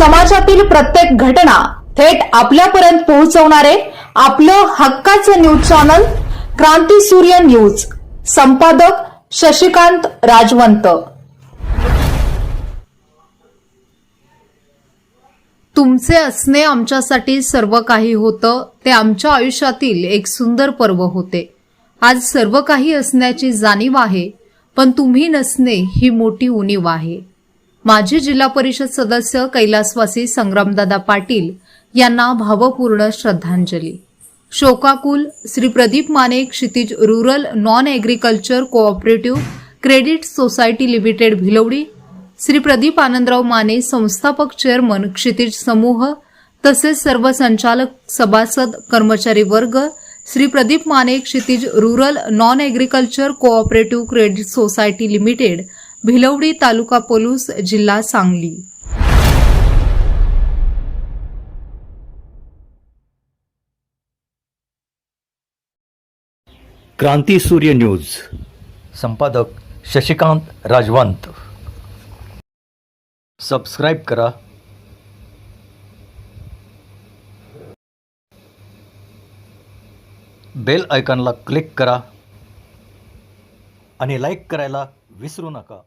समाजातील प्रत्येक घटना थेट आपल्यापर्यंत पोहोचवणारे आपलं हक्काचं न्यूज चॅनल क्रांती सूर्य न्यूज. संपादक शशिकांत राजवंत. तुमचे असणे आमच्यासाठी सर्व काही होतं ते आमच्या आयुष्यातील एक सुंदर पर्व होते. आज सर्व काही असण्याची जाणीव आहे पण तुम्ही नसणे ही मोठी उणीव आहे. माजी जिल्हा परिषद सदस्य कैलासवासी संग्रामदादा पाटील यांना भावपूर्ण श्रद्धांजली. शोकाकुल Shri Pradeep Mane Kshitij rural non agriculture cooperative credit society limited Bhilwadi Shri Pradeep Anandrao Mane संस्थापक चेअरमन क्षितिज समूह तसेच सर्व संचालक सभासद कर्मचारी वर्ग Shri Pradeep Mane Kshitij rural non agriculture cooperative credit society limited Bhilwadi taluka Palus जिल्हा Sangli. Kranti Surya news. संपादक शशिकांत राजवंत. सबस्क्राईब करा. बेल आयकॉनला क्लिक करा. आणि लाईक करायला विसरू नका.